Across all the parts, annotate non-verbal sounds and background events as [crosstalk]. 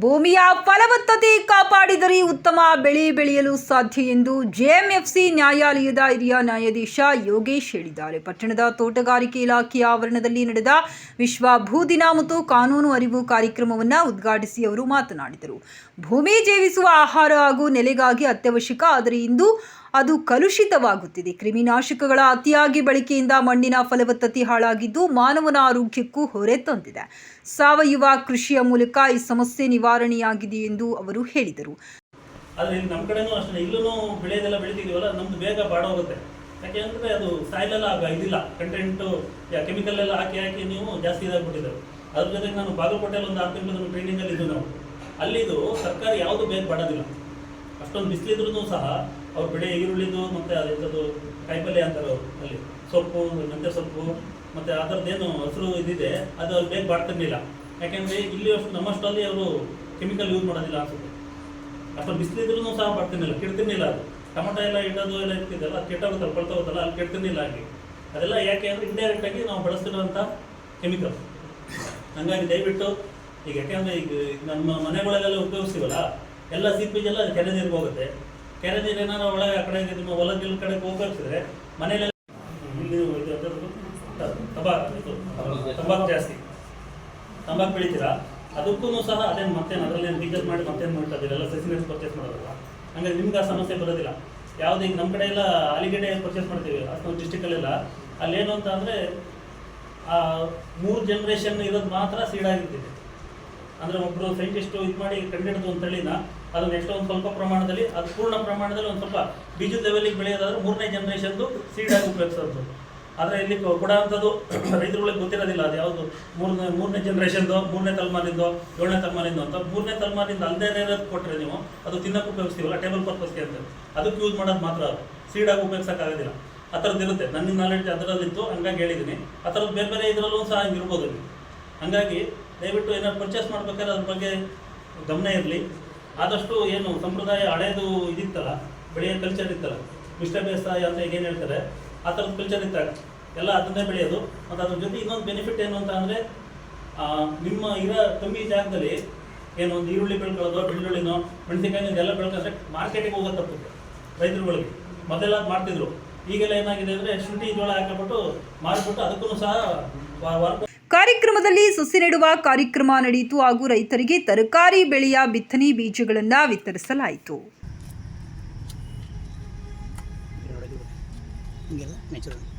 ಭೂಮಿಯ ಫಲವತ್ತತೆ ಕಾಪಾಡಿದರೆ ಉತ್ತಮ ಬೆಳೆ ಬೆಳೆಯಲು ಸಾಧ್ಯ ಎಂದು ಜೆಎಂಎಫ್ಸಿ ನ್ಯಾಯಾಲಯದ ಹಿರಿಯ ನ್ಯಾಯಾಧೀಶ ಯೋಗೇಶ್ ಹೇಳಿದ್ದಾರೆ. ಪಟ್ಟಣದ ತೋಟಗಾರಿಕೆ ಇಲಾಖೆಯ ಆವರಣದಲ್ಲಿ ನಡೆದ ವಿಶ್ವ ಭೂ ದಿನ ಮತ್ತು ಕಾನೂನು ಅರಿವು ಕಾರ್ಯಕ್ರಮವನ್ನು ಉದ್ಘಾಟಿಸಿ ಅವರು ಮಾತನಾಡಿದರು. ಭೂಮಿ ಜೀವಿಸುವ ಆಹಾರ ಹಾಗೂ ನೆಲೆಗಾಗಿ ಅತ್ಯವಶ್ಯಕ, ಆದರೆ ಇಂದು ಅದು ಕಲುಷಿತವಾಗುತ್ತಿದೆ. ಕ್ರಿಮಿನಾಶಕಗಳ ಅತಿಯಾಗಿ ಬಳಕೆಯಿಂದ ಮಣ್ಣಿನ ಫಲವತ್ತತೆ ಹಾಳಾಗಿದ್ದು ಮಾನವನ ಆರೋಗ್ಯಕ್ಕೂ ಹೊರೆ ತಂದಿದೆ. ಸಾವಯವ ಕೃಷಿಯ ಮೂಲಕ ಈ ಸಮಸ್ಯೆ ನಿವಾರಣೆಯಾಗಿದೆ ಎಂದು ಅವರು ಹೇಳಿದರು. ಆದರೆ ನಮ್ಮ ಕಡೆನೂ ಅಷ್ಟೇ, ಇಲ್ಲೂ ಬೆಳೆದೆಲ್ಲ ಬೆಳಿತಿದೀವಲ್ಲ, ನಮ್ದು ಬೇಗ ಬಾಡೋಗುತ್ತೆ ಯಾಕೆಂದ್ರೆ ಅದು ಸಾಯಿಲ್ ಎಲ್ಲ ಇದಿಲ್ಲ. ಕಂಟೆಂಟ್ ಕೆಮಿಕಲ್ ಎಲ್ಲ ಹಾಕಿ ಹಾಕಿ ನೀವು ಜಾಸ್ತಿ ಇದಾಗ್ಬಿಟ್ಟಿದ್ದಾರೆ ಅದ್ರ ಜೊತೆಗೆ ನಾನು ಬಾಗಲಕೋಟೆಯಲ್ಲಿ ಒಂದು ಆರು ತಿಂಗಳು ಟ್ರೈನಿಂಗ್ ಅಲ್ಲಿ ಇದ್ದು ನಾವು. ಅಲ್ಲಿದು ಸರ್ಕಾರ ಯಾವುದು ಬೇಗ ಬಾಡೋದಿಲ್ಲ ಅಷ್ಟೊಂದು ಬಿಸಿಲಿದ್ರು ಸಹ ಅವ್ರು ಬೆಳೆ ಈರುಳ್ಳಿದು ಮತ್ತೆ ಅದರದ್ದು ಕಾಯಿಪಲ್ಯ ಅಂತಾರೆ ಅವರು ಅಲ್ಲಿ. ಸೊಪ್ಪು, ಮೆಂತ್ಯ ಸೊಪ್ಪು, ಮತ್ತೆ ಅದರದ್ದೇನು ಹಸಿರು ಇದಿದೆ, ಅದು ಅವ್ರು ಬೇಗ ಬಾಡ್ತಿರ್ಲಿಲ್ಲ ಯಾಕೆಂದ್ರೆ ಇಲ್ಲಿ ಅಷ್ಟು ನಮ್ಮಷ್ಟರಲ್ಲಿ ಅವರು ಕೆಮಿಕಲ್ ಯೂಸ್ ಮಾಡೋದಿಲ್ಲ ಅನ್ಸುತ್ತೆ ಅಷ್ಟು ಬಿಸಿಲಿದ್ರು ಸಹ ಬರ್ತಿರ್ಲಿಲ್ಲ, ಕೆಡ್ತಿರ್ಲಿಲ್ಲ ಅದು. ಟೊಮಟೊ ಎಲ್ಲ ಇಡೋದು ಎಲ್ಲ ಇರ್ತಿದ್ದಲ್ಲ, ಅದು ಕೆಟ್ಟೋಗುತ್ತಲ್ಲ ಕೊಳ್ತೋಗುತ್ತಲ್ಲ ಅಲ್ಲಿ ಕೆಡ್ತಿರ್ಲಿಲ್ಲ ಹಾಗೆ. ಅದೆಲ್ಲ ಯಾಕೆ ಅಂದರೆ ಇಂಡೈರೆಕ್ಟ್ ಆಗಿ ನಾವು ಬಳಸ್ತಿರುವಂಥ ಕೆಮಿಕಲ್ ಹಂಗಾಗಿ ದಯವಿಟ್ಟು ಈಗ ಯಾಕೆಂದರೆ ಈಗ ನಮ್ಮ ಮನೆಗಳಲ್ಲೆಲ್ಲ ಉಪಯೋಗಿಸ್ತೀವಲ್ಲ, ಎಲ್ಲ ಸೀಪೇಜ್ ಎಲ್ಲ ಕೆರೆ ನೀರಿಗೆ ಹೋಗುತ್ತೆ. ಕೆರೆ ನೀರು ಏನಾದ್ರು ಒಳಗೆ ಆ ಕಡೆ ನಿಮ್ಮ ಹೊಲ ಗಿಲ್ ಕಡೆ ಉಪಯೋಗಿಸಿದ್ರೆ ಮನೇಲೆಲ್ಲ ಇಲ್ಲಿ ಇದು ಅದರದ್ದು ತಂಬಾಕು ಇದು ತಂಬಾಕು ಜಾಸ್ತಿ ಬೆಳಿತೀರಾ? ಅದಕ್ಕೂ ಸಹ ಅದೇನು ಮತ್ತೆ ಅದರಲ್ಲಿ ಟೀಚರ್ ಮಾಡಿ ಮತ್ತೇನು ಮಾಡ್ತಾ ಎಲ್ಲ ಸಸಿನೆಸ್ ಪರ್ಚೇಸ್ ಮಾಡೋದಲ್ಲ ಹಂಗಾಗಿ ನಿಮ್ಗೆ ಆ ಸಮಸ್ಯೆ ಬರೋದಿಲ್ಲ. ಯಾವ್ದು ಈಗ ನಮ್ಮ ಕಡೆ ಎಲ್ಲ ಆಲಿಗಡ್ಡೆ ಪರ್ಚೇಸ್ ಮಾಡ್ತೀವಿ. ಅಷ್ಟೊಂದು ಡಿಸ್ಟಿಕಲ್ಲೆಲ್ಲ ಅಲ್ಲೇನು ಅಂತ ಅಂದರೆ, ಆ ಮೂರು ಜನ್ರೇಷನ್ ಇರೋದು ಮಾತ್ರ ಸೀಡ್ ಸೀಡಾಗಿರ್ತಿದೆ ಅಂದರೆ ಒಬ್ಬರು ಸೈಂಟಿಸ್ಟು ಇದು ಮಾಡಿ ಕಂಡಿಡಿದು ಒಂದು ತಳಿನ ಅದು ಎಷ್ಟೋ ಒಂದು ಸ್ವಲ್ಪ ಪ್ರಮಾಣದಲ್ಲಿ, ಅದು ಪೂರ್ಣ ಪ್ರಮಾಣದಲ್ಲಿ ಒಂದು ಸ್ವಲ್ಪ ಬೀಜದ ಲೆವೆಲಿಗೆ ಬೆಳೆಯೋದಾದ್ರೆ ಮೂರನೇ ಜನ್ರೇಷನ್ದು ಆಗಿ ಉಪಯೋಗಿಸೋದು. ಆದರೆ ಇಲ್ಲಿ ಕೊಡೋವಂಥದ್ದು [clears throat] ರೈತರುಗಳಿಗೆ ಗೊತ್ತಿರೋದಿಲ್ಲ. ಅದು ಯಾವುದು? ಮೂರನೇ ಮೂರನೇ ಜನ್ರೇಷನ್ದು ಮೂರನೇ ತಲೆಮಾರಿಂದು, ಏಳನೇ ತಲೆಮಾರಿಂದು ಅಂತ ಮೂರನೇ ತಲೆಮಾರಿಂದ ಅಲ್ಲದೇ ಇರೋದು ಕೊಟ್ಟರೆ ನೀವು, ಅದು ತಿನ್ನಕ್ಕೆ ಉಪಯೋಗಿಸ್ತೀವಲ್ಲ? ಟೇಬಲ್ ಪರ್ಪಸ್ಗೆ ಅಂತ. ಅದಕ್ಕೆ ಯೂಸ್ ಮಾಡೋದು ಮಾತ್ರ ಅದು. ಸೀಡಾಗಿ ಉಪಯೋಗಿಸೋಕ್ಕಾಗೋದಿಲ್ಲ. ಆ ಥರದ್ದು ಇರುತ್ತೆ. ನನ್ನ ನಾಲೆಡ್ಜ್ ಅದರಲ್ಲಿತ್ತು. ಹಂಗಾಗಿ ಹೇಳಿದ್ದೀನಿ ಆ ಥರದ್ದು ಬೇರೆ ಬೇರೆ ಇದರಲ್ಲೂ ಸಹ ಇರ್ಬೋದು ಇಲ್ಲಿ ಹಂಗಾಗಿ ದಯವಿಟ್ಟು ಏನಾದ್ರು ಪರ್ಚೇಸ್ ಮಾಡ್ಬೇಕಾದ್ರೆ ಅದ್ರ ಬಗ್ಗೆ ಗಮನ ಇರಲಿ. ಆದಷ್ಟು ಏನು, ಸಂಪ್ರದಾಯ ಹಳೇದು ಇದಿತ್ತಲ್ಲ, ಬೆಳೆಯ ಕಲ್ಚರ್ ಇತ್ತಲ್ಲ ಮಿಶ್ರ ಬೇಸಾಯ ಅಂತ ಏನು ಹೇಳ್ತಾರೆ ಆ ಥರದ ಕಲ್ಚರ್ ಇದ್ದಾಗ ಎಲ್ಲ ಅದನ್ನೇ ಬೆಳೆಯೋದು. ಮತ್ತು ಅದ್ರ ಜೊತೆ ಇನ್ನೊಂದು ಬೆನಿಫಿಟ್ ಏನು ಅಂತ ಅಂದರೆ ನಿಮ್ಮ ಇರೋ ಕಮ್ಮಿ ಜಾಗದಲ್ಲಿ ಏನು ಒಂದು ಈರುಳ್ಳಿ ಬೆಳ್ಕೊಳ್ಳೋದು, ಬೆಳ್ಳುಳ್ಳಿನೋ, ಮೆಣಸಿನಕಾಯಿನೋ ಇದೆಲ್ಲ ಬೆಳ್ಕೊಂಡ್ರೆ ಮಾರ್ಕೆಟಿಗೆ ಹೋಗೋ ತಪ್ಪುತ್ತೆ ರೈತರುಗಳಿಗೆ ಮೊದಲೆಲ್ಲ ಮಾಡ್ತಿದ್ರು. ಈಗೆಲ್ಲ ಏನಾಗಿದೆ ಅಂದರೆ ಶುಂಠಿ, ಜೋಳ ಹಾಕಿಬಿಟ್ಟು ಮಾರ್ಬಿಟ್ಟು ಅದಕ್ಕೂ ಸಹ ಕಾರ್ಯಕ್ರಮದಲ್ಲಿ ಸಸಿ ನೆಡುವ ಕಾರ್ಯಕ್ರಮ ನಡೆಯಿತು ಹಾಗೂ ರೈತರಿಗೆ ತರಕಾರಿ ಬೆಳೆಯ ಬಿತ್ತನೆ ಬೀಜಗಳನ್ನು ವಿತರಿಸಲಾಯಿತು. இங்கே தான் மேய்ச்சிருவாங்க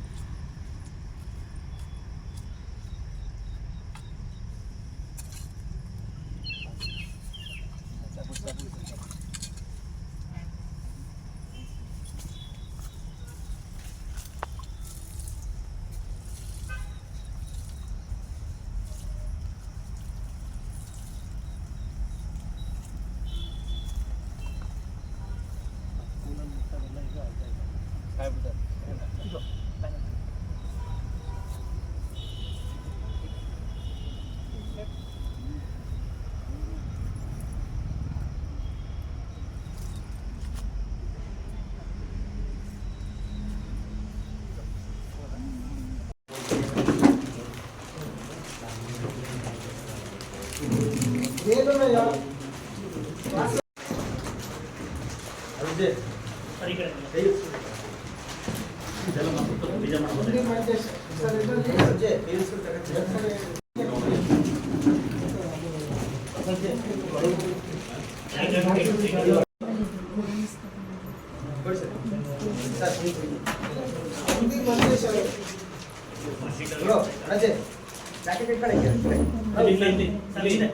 ಸರಿ ಕಡೆ ಇದೆಲ್ಲ ಮಾಡ್ಬಿಟ್ಟು ಬೀಜ ಮಾಡ್ಬೋದು ಇಲ್ಲಿ, ಇಲ್ಲಿ, ಇಲ್ಲಿ, ಇಲ್ಲಿ.